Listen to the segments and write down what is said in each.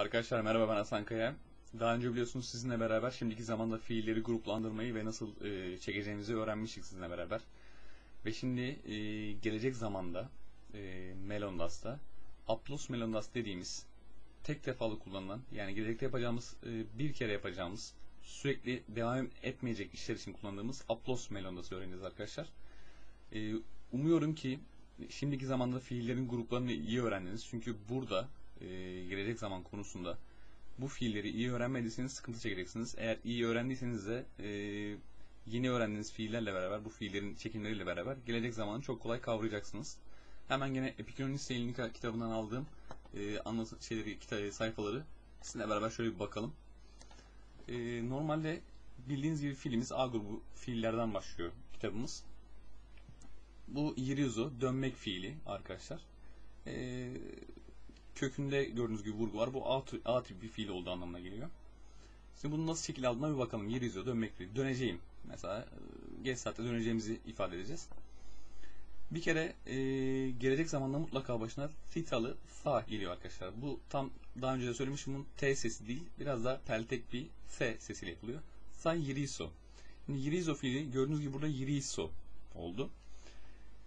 Arkadaşlar merhaba ben Hasan Kaya. Daha önce biliyorsunuz sizinle beraber şimdiki zamanda fiilleri gruplandırmayı ve nasıl e, çekeceğimizi öğrenmiştik sizinle beraber. Ve şimdi e, gelecek zamanda e, Melondas'ta Aplos Melondas dediğimiz tek defalı kullanılan yani gelecekte yapacağımız e, bir kere yapacağımız sürekli devam etmeyecek işler için kullandığımız Aplos Melondas'ı öğreneceğiz arkadaşlar. E, umuyorum ki şimdiki zamanda fiillerin gruplarını iyi öğrendiniz. Çünkü burada e, gelecek zaman konusunda bu fiilleri iyi öğrenmediyseniz sıkıntı çekeceksiniz. Eğer iyi öğrendiyseniz de e, yeni öğrendiğiniz fiillerle beraber, bu fiillerin çekimleriyle beraber gelecek zamanı çok kolay kavrayacaksınız. Hemen gene Epikürnis Elnika kitabından aldığım e, anlatı şeyleri, kitabı, sayfaları sizinle beraber şöyle bir bakalım. E, normalde bildiğiniz gibi fiilimiz A grubu fiillerden başlıyor kitabımız. Bu yirizo dönmek fiili arkadaşlar. E, kökünde gördüğünüz gibi vurgu var. Bu A, A tipi bir fiil olduğu anlamına geliyor. Şimdi bunu nasıl şekil aldığına bir bakalım. Yirizo dönmek fiili. Döneceğim. Mesela geç saatte döneceğimizi ifade edeceğiz. Bir kere e, gelecek zamanda mutlaka başına thetalı fa geliyor arkadaşlar. Bu tam daha önce de söylemiştim bunun T sesi değil. Biraz daha peltek bir F sesiyle yapılıyor. Sa yiriso. Şimdi yirizo fiili gördüğünüz gibi burada yiriso oldu.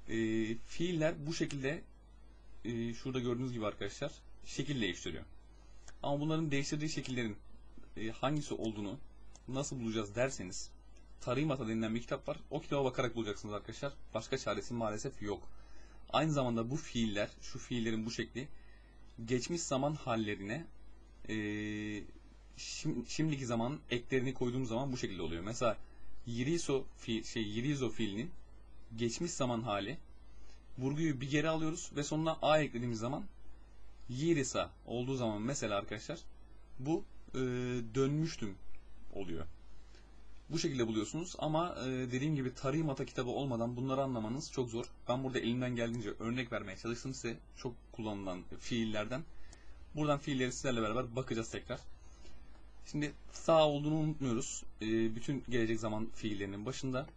E, fiiller bu şekilde e, şurada gördüğünüz gibi arkadaşlar şekil değiştiriyor. Ama bunların değiştirdiği şekillerin e, hangisi olduğunu nasıl bulacağız derseniz Tarimata denilen bir kitap var. O kitaba bakarak bulacaksınız arkadaşlar. Başka çaresi maalesef yok. Aynı zamanda bu fiiller, şu fiillerin bu şekli geçmiş zaman hallerine e, şim, şimdiki zaman eklerini koyduğum zaman bu şekilde oluyor. Mesela yirizo fiil, şey yirizo fiilinin geçmiş zaman hali vurguyu bir geri alıyoruz ve sonuna a eklediğimiz zaman yirisa olduğu zaman mesela arkadaşlar bu e, dönmüştüm oluyor. Bu şekilde buluyorsunuz ama e, dediğim gibi tarih mata kitabı olmadan bunları anlamanız çok zor. Ben burada elimden geldiğince örnek vermeye çalıştım size çok kullanılan fiillerden. Buradan fiilleri sizlerle beraber bakacağız tekrar. Şimdi sağ olduğunu unutmuyoruz. E, bütün gelecek zaman fiillerinin başında.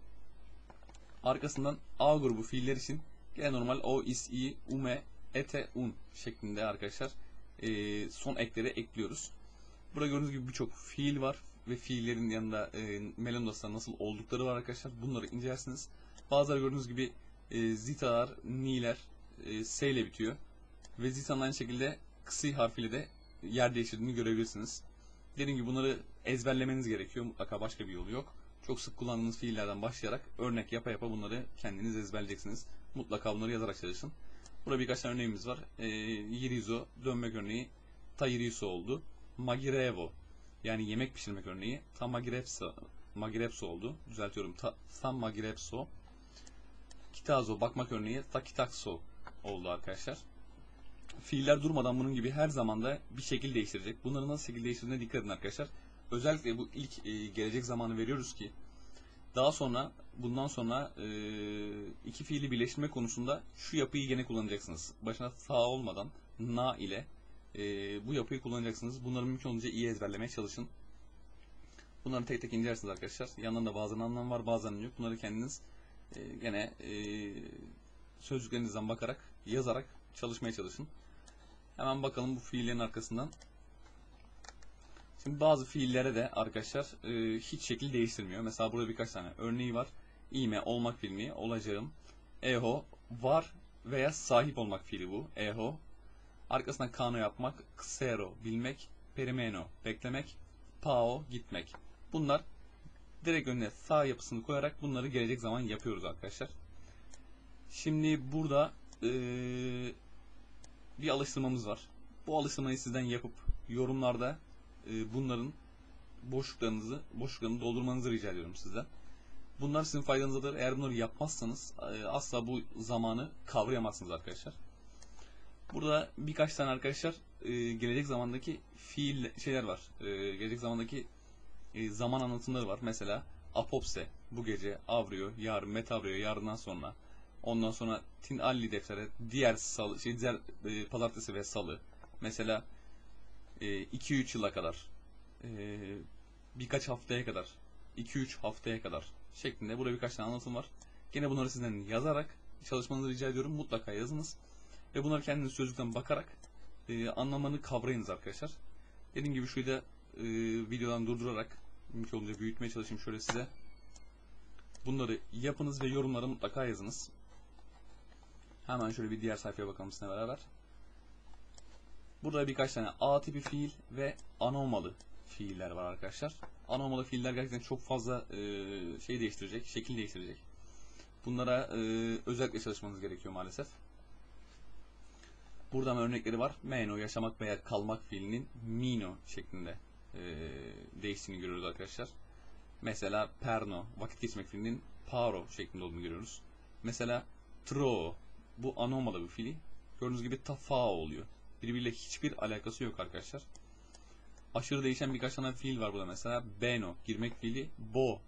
Arkasından A grubu fiiller için gene normal o, is, i, ume, ete, un şeklinde arkadaşlar e, son ekleri ekliyoruz. Burada gördüğünüz gibi birçok fiil var ve fiillerin yanında e, Melondos'ta nasıl oldukları var arkadaşlar. Bunları incelersiniz. Bazıları gördüğünüz gibi e, zitalar, ni'ler e, s ile bitiyor. Ve zita'nın aynı şekilde kısı harfiyle de yer değiştirdiğini görebilirsiniz. Dediğim gibi bunları ezberlemeniz gerekiyor. Mutlaka başka bir yolu yok. Çok sık kullandığınız fiillerden başlayarak örnek yapa yapa bunları kendiniz ezberleyeceksiniz. Mutlaka bunları yazarak çalışın. Burada birkaç tane örneğimiz var. E, yirizo, dönmek örneği, tayiriso oldu. Magirevo, yani yemek pişirmek örneği tam magrepso, magrepso oldu. Düzeltiyorum. Ta, tam magrepso. Kitazo bakmak örneği takitakso oldu arkadaşlar. Fiiller durmadan bunun gibi her zamanda bir şekil değiştirecek. Bunları nasıl şekil değiştirdiğine dikkat edin arkadaşlar. Özellikle bu ilk e, gelecek zamanı veriyoruz ki daha sonra bundan sonra e, iki fiili birleştirme konusunda şu yapıyı gene kullanacaksınız. Başına sağ olmadan na ile e, bu yapıyı kullanacaksınız. Bunları mümkün olunca iyi ezberlemeye çalışın. Bunları tek tek incelersiniz arkadaşlar. Yanlarında bazen anlam var bazen yok. Bunları kendiniz e, gene e, sözcüklerinizden bakarak, yazarak çalışmaya çalışın. Hemen bakalım bu fiillerin arkasından. Şimdi bazı fiillere de arkadaşlar e, hiç şekil değiştirmiyor. Mesela burada birkaç tane örneği var. İme, olmak fiili, olacağım. Eho, var veya sahip olmak fiili bu. Eho, Arkasından kano yapmak, xero bilmek, perimeno beklemek, pao gitmek. Bunlar direkt önüne sağ yapısını koyarak bunları gelecek zaman yapıyoruz arkadaşlar. Şimdi burada ee, bir alıştırmamız var. Bu alıştırmayı sizden yapıp yorumlarda e, bunların boşluklarınızı boşluklarını doldurmanızı rica ediyorum sizden. Bunlar sizin faydanızadır. Eğer bunları yapmazsanız e, asla bu zamanı kavrayamazsınız arkadaşlar. Burada birkaç tane arkadaşlar e, gelecek zamandaki fiil şeyler var. E, gelecek zamandaki zaman anlatımları var. Mesela apopse bu gece, avrio, yarın, metavrio, yarından sonra. Ondan sonra tin alli defteri, diğer salı, şey diğer pazartesi ve salı. Mesela 2-3 e, yıla kadar, birkaç haftaya kadar, 2-3 haftaya kadar şeklinde burada birkaç tane anlatım var. Gene bunları sizden yazarak çalışmanızı rica ediyorum. Mutlaka yazınız. Ve bunları kendiniz sözlükten bakarak e, anlamını kavrayınız arkadaşlar. Dediğim gibi şurayı da e, videodan durdurarak mümkün olunca büyütmeye çalışayım şöyle size. Bunları yapınız ve yorumlara mutlaka yazınız. Hemen şöyle bir diğer sayfaya bakalım sizinle beraber. Burada birkaç tane A tipi fiil ve anomalı fiiller var arkadaşlar. Anomalı fiiller gerçekten çok fazla e, şey değiştirecek, şekil değiştirecek. Bunlara e, özellikle çalışmanız gerekiyor maalesef. Burada örnekleri var. Meno, yaşamak veya kalmak fiilinin mino şeklinde e, değiştiğini görüyoruz arkadaşlar. Mesela perno, vakit geçirmek fiilinin paro şeklinde olduğunu görüyoruz. Mesela tro, bu anomalı bir fiili. Gördüğünüz gibi tafao oluyor. Birbiriyle hiçbir alakası yok arkadaşlar. Aşırı değişen birkaç tane fiil var burada mesela. Beno, girmek fiili, bo,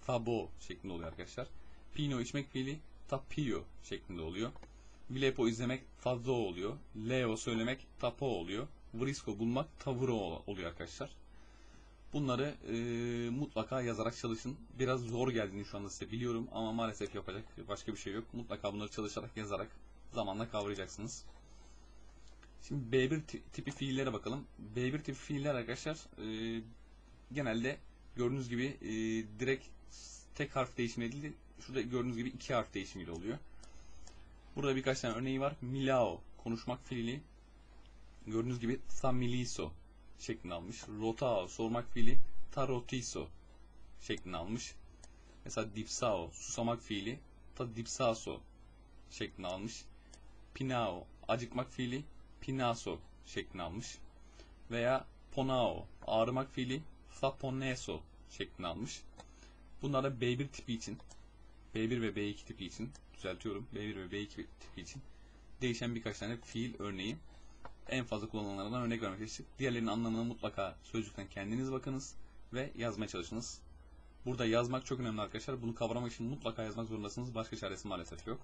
fabo şeklinde oluyor arkadaşlar. Pino, içmek fiili, tapio şeklinde oluyor. Vilepo izlemek fazla oluyor. Leo söylemek tapo oluyor. Vrisco bulmak tavuro oluyor arkadaşlar. Bunları e, mutlaka yazarak çalışın. Biraz zor geldiğini şu anda size biliyorum ama maalesef yapacak başka bir şey yok. Mutlaka bunları çalışarak yazarak zamanla kavrayacaksınız. Şimdi B1 tipi fiillere bakalım. B1 tipi fiiller arkadaşlar e, genelde gördüğünüz gibi e, direkt tek harf değişimiyle değil, şurada gördüğünüz gibi iki harf değişimiyle oluyor. Burada birkaç tane örneği var. Milao, konuşmak fiili. Gördüğünüz gibi samiliso şeklini almış. Rotao, sormak fiili. Tarotiso şeklini almış. Mesela dipsao, susamak fiili. Ta dipsaso şeklini almış. Pinao, acıkmak fiili. Pinaso şeklini almış. Veya ponao, ağrımak fiili. Saponeso şeklini almış. Bunlar da B1 tipi için, B1 ve B2 tipi için düzeltiyorum. B1 ve B2 tipi için değişen birkaç tane fiil örneği en fazla kullanılanlardan örnek vermek istedim. Diğerlerinin anlamına mutlaka sözlükten kendiniz bakınız ve yazmaya çalışınız. Burada yazmak çok önemli arkadaşlar. Bunu kavramak için mutlaka yazmak zorundasınız. Başka çaresi maalesef yok.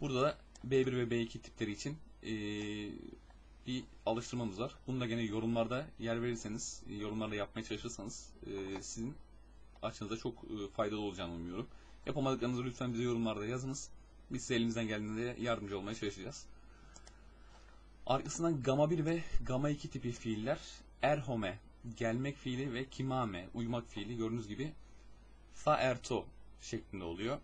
Burada da B1 ve B2 tipleri için ee, bir alıştırmamız var. Bunu da gene yorumlarda yer verirseniz, yorumlarda yapmaya çalışırsanız e, sizin açınızda çok e, faydalı olacağını umuyorum. Yapamadıklarınızı lütfen bize yorumlarda yazınız. Biz size elimizden geldiğinde yardımcı olmaya çalışacağız. Arkasından gamma 1 ve gamma 2 tipi fiiller erhome, gelmek fiili ve kimame, uyumak fiili gördüğünüz gibi saerto şeklinde oluyor.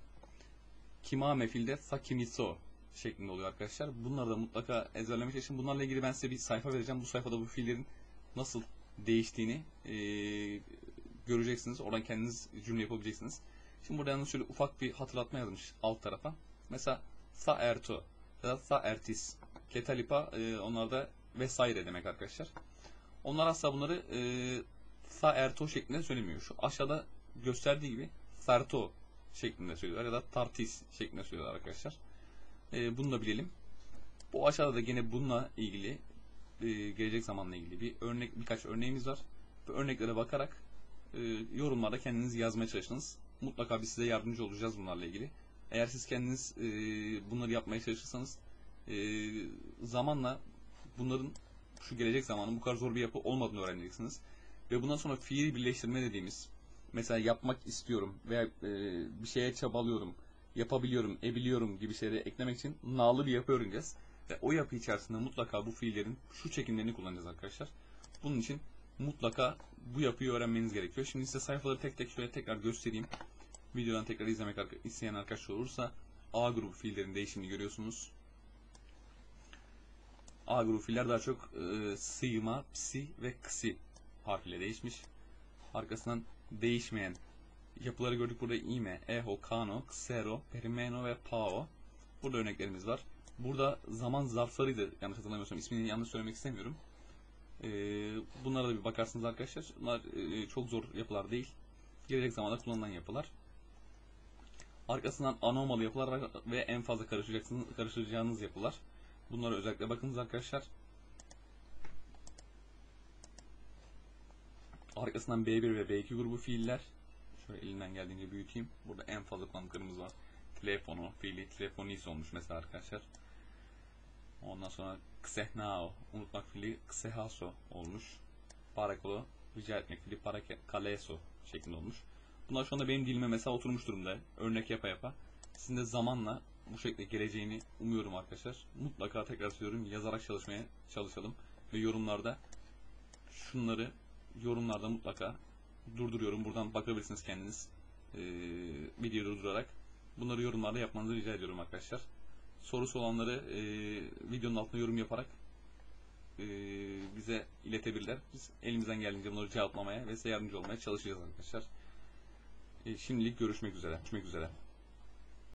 Kimame fiilde sakimiso şeklinde oluyor arkadaşlar. Bunları da mutlaka ezberlemek için bunlarla ilgili ben size bir sayfa vereceğim. Bu sayfada bu fiillerin nasıl değiştiğini e, göreceksiniz. Oradan kendiniz cümle yapabileceksiniz. Şimdi burada yalnız şöyle ufak bir hatırlatma yazmış alt tarafa. Mesela sa erto ya da sa ertis. Ketalipa e, onlar da vesaire demek arkadaşlar. Onlar asla bunları e, sa erto şeklinde söylemiyor. Şu aşağıda gösterdiği gibi sarto şeklinde söylüyorlar ya da tartis şeklinde söylüyorlar arkadaşlar. E, bunu da bilelim. Bu aşağıda da yine bununla ilgili e, gelecek zamanla ilgili bir örnek birkaç örneğimiz var. Bu örneklere bakarak e, yorumlarda kendiniz yazmaya çalışınız. Mutlaka biz size yardımcı olacağız bunlarla ilgili. Eğer siz kendiniz e, bunları yapmaya çalışırsanız e, zamanla bunların şu gelecek zamanın bu kadar zor bir yapı olmadığını öğreneceksiniz. Ve bundan sonra fiil birleştirme dediğimiz mesela yapmak istiyorum veya e, bir şeye çabalıyorum, yapabiliyorum, ebiliyorum gibi şeyleri eklemek için nağlı bir yapı öğreneceğiz. Ve o yapı içerisinde mutlaka bu fiillerin şu çekimlerini kullanacağız arkadaşlar. Bunun için mutlaka bu yapıyı öğrenmeniz gerekiyor. Şimdi size sayfaları tek tek şöyle tekrar göstereyim. Videodan tekrar izlemek isteyen arkadaşlar olursa A grubu fiillerin değişimini görüyorsunuz. A grubu fiiller daha çok e, sıyma, psi ve kısi harfiyle değişmiş. Arkasından değişmeyen yapıları gördük burada ime, eho, kano, ksero, perimeno ve pao. Burada örneklerimiz var. Burada zaman zarflarıydı yanlış hatırlamıyorsam ismini yanlış söylemek istemiyorum. E, bunlara da bir bakarsınız arkadaşlar. Bunlar e, çok zor yapılar değil. Gelecek zamanda kullanılan yapılar. Arkasından anomalı yapılar ve en fazla karışacaksınız, karışacağınız yapılar. Bunlara özellikle bakınız arkadaşlar. Arkasından B1 ve B2 grubu fiiller. Şöyle elinden geldiğince büyüteyim. Burada en fazla kullandıklarımız var. Telefonu, fiili telefonis olmuş mesela arkadaşlar. Ondan sonra ksehnao, unutmak fiili ksehaso olmuş. Parakolo, rica etmek fiili parakaleso şeklinde olmuş. Bunlar şu anda benim dilime mesela oturmuş durumda. Örnek yapa yapa. Sizin de zamanla bu şekilde geleceğini umuyorum arkadaşlar. Mutlaka tekrar söylüyorum yazarak çalışmaya çalışalım. Ve yorumlarda şunları yorumlarda mutlaka durduruyorum. Buradan bakabilirsiniz kendiniz e, videoyu durdurarak. Bunları yorumlarda yapmanızı rica ediyorum arkadaşlar. Sorusu olanları e, videonun altına yorum yaparak e, bize iletebilirler. Biz elimizden geldiğince bunları cevaplamaya ve size yardımcı olmaya çalışacağız arkadaşlar. E, şimdilik görüşmek üzere. Görüşmek üzere.